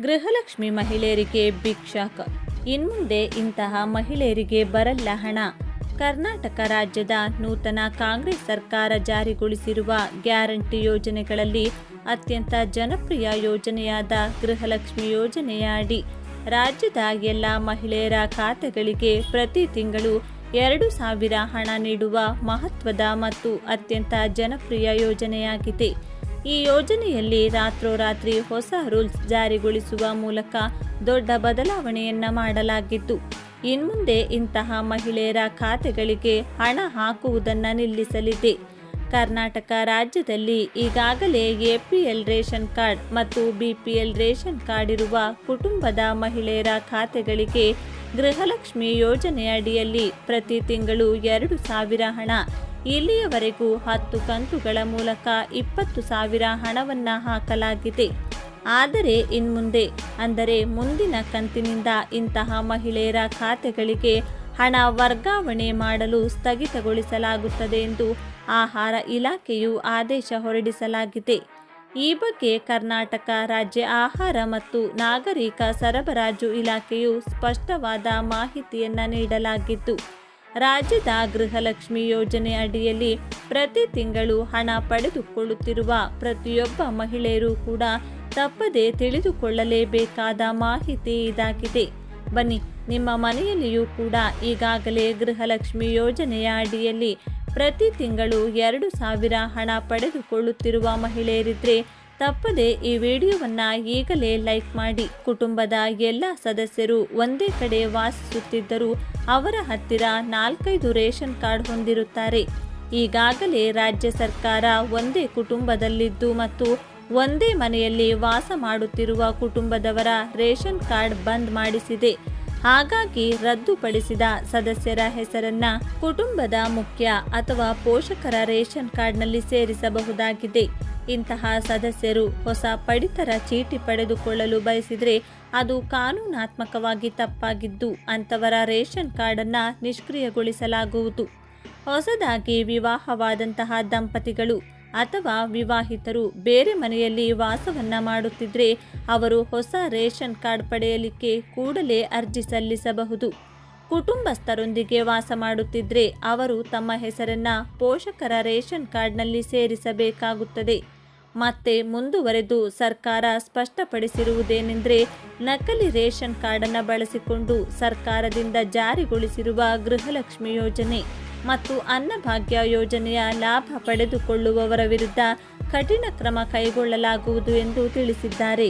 ಗೃಹಲಕ್ಷ್ಮಿ ಮಹಿಳೆಯರಿಗೆ big shock ಇನ್ಮುಂದೆ ಇಂತಹ ಮಹಿಳೆಯರಿಗೆ ಬರಲ್ಲ ಹಣ. ಕರ್ನಾಟಕ ರಾಜ್ಯದ ನೂತನ ಕಾಂಗ್ರೆಸ್ ಸರ್ಕಾರ ಜಾರಿಗೊಳಿಸಿರುವ ಗ್ಯಾರಂಟಿ ಯೋಜನೆಗಳಲ್ಲಿ ಅತ್ಯಂತ ಜನಪ್ರಿಯ ಯೋಜನೆಯಾದ ಗೃಹಲಕ್ಷ್ಮಿ ಯೋಜನೆಯ ಅಡಿ ರಾಜ್ಯದ ಎಲ್ಲ ಮಹಿಳೆಯರ ಖಾತೆಗಳಿಗೆ ಪ್ರತಿ ತಿಂಗಳು ಎರಡು ಸಾವಿರ ಹಣ ನೀಡುವ ಮಹತ್ವದ ಮತ್ತು ಅತ್ಯಂತ ಜನಪ್ರಿಯ ಯೋಜನೆಯಾಗಿದೆ. ಈ ಯೋಜನೆಯಲ್ಲಿ ರಾತ್ರೋರಾತ್ರಿ ಹೊಸ ರೂಲ್ಸ್ ಜಾರಿಗೊಳಿಸುವ ಮೂಲಕ ದೊಡ್ಡ ಬದಲಾವಣೆಯನ್ನ ಮಾಡಲಾಗಿತ್ತು ಇನ್ಮುಂದೆ ಇಂತಹ ಮಹಿಳೆಯರ ಖಾತೆಗಳಿಗೆ ಹಣ ಹಾಕುವುದನ್ನು ನಿಲ್ಲಿಸಲಿದೆ. ಕರ್ನಾಟಕ ರಾಜ್ಯದಲ್ಲಿ ಈಗಾಗಲೇ ಎಪಿಎಲ್ ರೇಷನ್ ಕಾರ್ಡ್ ಮತ್ತು ಬಿಪಿಎಲ್ ರೇಷನ್ ಕಾರ್ಡ್ ಇರುವ ಕುಟುಂಬದ ಮಹಿಳೆಯರ ಖಾತೆಗಳಿಗೆ ಗೃಹಲಕ್ಷ್ಮಿ ಯೋಜನೆ ಅಡಿಯಲ್ಲಿ ಪ್ರತಿ ತಿಂಗಳು ಎರಡು ಸಾವಿರ ಹಣ ಇಲ್ಲಿಯವರೆಗೂ ಹತ್ತು ಕಂತುಗಳ ಮೂಲಕ ಇಪ್ಪತ್ತು ಸಾವಿರ ಹಣವನ್ನು ಹಾಕಲಾಗಿದೆ. ಆದರೆ ಇನ್ಮುಂದೆ, ಅಂದರೆ ಮುಂದಿನ ಕಂತಿನಿಂದ ಇಂತಹ ಮಹಿಳೆಯರ ಖಾತೆಗಳಿಗೆ ಹಣ ವರ್ಗಾವಣೆ ಮಾಡಲು ಸ್ಥಗಿತಗೊಳಿಸಲಾಗುತ್ತದೆ ಎಂದು ಆಹಾರ ಇಲಾಖೆಯು ಆದೇಶ ಹೊರಡಿಸಲಾಗಿದೆ. ಈ ಬಗ್ಗೆ ಕರ್ನಾಟಕ ರಾಜ್ಯ ಆಹಾರ ಮತ್ತು ನಾಗರಿಕ ಸರಬರಾಜು ಇಲಾಖೆಯು ಸ್ಪಷ್ಟವಾದ ಮಾಹಿತಿಯನ್ನು ನೀಡಲಾಗಿದ್ದು ರಾಜ್ಯದ ಗೃಹಲಕ್ಷ್ಮಿ ಯೋಜನೆ ಅಡಿಯಲ್ಲಿ ಪ್ರತಿ ತಿಂಗಳು ಹಣ ಪಡೆದುಕೊಳ್ಳುತ್ತಿರುವ ಪ್ರತಿಯೊಬ್ಬ ಮಹಿಳೆಯರು ಕೂಡ ತಪ್ಪದೆ ತಿಳಿದುಕೊಳ್ಳಲೇಬೇಕಾದ ಮಾಹಿತಿ ಇದಾಗಿದೆ. ಬನ್ನಿ, ನಿಮ್ಮ ಮನೆಯಲ್ಲಿಯೂ ಕೂಡ ಈಗಾಗಲೇ ಗೃಹಲಕ್ಷ್ಮಿ ಯೋಜನೆಯ ಅಡಿಯಲ್ಲಿ ಪ್ರತಿ ತಿಂಗಳು ಎರಡು ಸಾವಿರ ಹಣ ಪಡೆದುಕೊಳ್ಳುತ್ತಿರುವ ಮಹಿಳೆಯರಿದ್ರೆ ತಪ್ಪದೆ ಈ ವಿಡಿಯೋವನ್ನ ಈಗಲೇ ಲೈಕ್ ಮಾಡಿ. ಕುಟುಂಬದ ಎಲ್ಲ ಸದಸ್ಯರು ಒಂದೇ ಕಡೆ ವಾಸಿಸುತ್ತಿದ್ದರೂ ಅವರ ಹತ್ತಿರ ನಾಲ್ಕೈದು ರೇಷನ್ ಕಾರ್ಡ್ ಹೊಂದಿರುತ್ತಾರೆ. ಈಗಾಗಲೇ ರಾಜ್ಯ ಸರ್ಕಾರ ಒಂದೇ ಕುಟುಂಬದಲ್ಲಿದ್ದು ಮತ್ತು ಒಂದೇ ಮನೆಯಲ್ಲಿ ವಾಸ ಮಾಡುತ್ತಿರುವ ಕುಟುಂಬದವರ ರೇಷನ್ ಕಾರ್ಡ್ ಬಂದ್ ಮಾಡಿಸಿದೆ. ಹಾಗಾಗಿ ರದ್ದುಪಡಿಸಿದ ಸದಸ್ಯರ ಹೆಸರನ್ನ ಕುಟುಂಬದ ಮುಖ್ಯ ಅಥವಾ ಪೋಷಕರ ರೇಷನ್ ಕಾರ್ಡ್ನಲ್ಲಿ ಸೇರಿಸಬಹುದಾಗಿದೆ. ಇಂತಹ ಸದಸ್ಯರು ಹೊಸ ಪಡಿತರ ಚೀಟಿ ಪಡೆದುಕೊಳ್ಳಲು ಬಯಸಿದರೆ ಅದು ಕಾನೂನಾತ್ಮಕವಾಗಿ ತಪ್ಪಾಗಿದ್ದು ಅಂತವರ ರೇಷನ್ ಕಾರ್ಡನ್ನು ನಿಷ್ಕ್ರಿಯಗೊಳಿಸಲಾಗುವುದು. ಹೊಸದಾಗಿ ವಿವಾಹವಾದಂತಹ ದಂಪತಿಗಳು ಅಥವಾ ವಿವಾಹಿತರು ಬೇರೆ ಮನೆಯಲ್ಲಿ ವಾಸವನ್ನ ಮಾಡುತ್ತಿದ್ದರೆ ಅವರು ಹೊಸ ರೇಷನ್ ಕಾರ್ಡ್ ಪಡೆಯಲಿಕ್ಕೆ ಕೂಡಲೇ ಅರ್ಜಿ ಸಲ್ಲಿಸಬಹುದು. ಕುಟುಂಬಸ್ಥರೊಂದಿಗೆ ವಾಸ ಮಾಡುತ್ತಿದ್ದರೆ ಅವರು ತಮ್ಮ ಹೆಸರನ್ನು ಪೋಷಕರ ರೇಷನ್ ಕಾರ್ಡ್ನಲ್ಲಿ ಸೇರಿಸಬೇಕಾಗುತ್ತದೆ. ಮತ್ತೆ ಮುಂದುವರೆದು ಸರ್ಕಾರ ಸ್ಪಷ್ಟಪಡಿಸಿರುವುದೇನೆಂದರೆ ನಕಲಿ ರೇಷನ್ ಕಾರ್ಡನ್ನು ಬಳಸಿಕೊಂಡು ಸರ್ಕಾರದಿಂದ ಜಾರಿಗೊಳಿಸಿರುವ ಗೃಹಲಕ್ಷ್ಮಿ ಯೋಜನೆ ಮತ್ತು ಅನ್ನಭಾಗ್ಯ ಯೋಜನೆಯ ಲಾಭ ಪಡೆದುಕೊಳ್ಳುವವರ ವಿರುದ್ಧ ಕಠಿಣ ಕ್ರಮ ಕೈಗೊಳ್ಳಲಾಗುವುದು ಎಂದು ತಿಳಿಸಿದ್ದಾರೆ.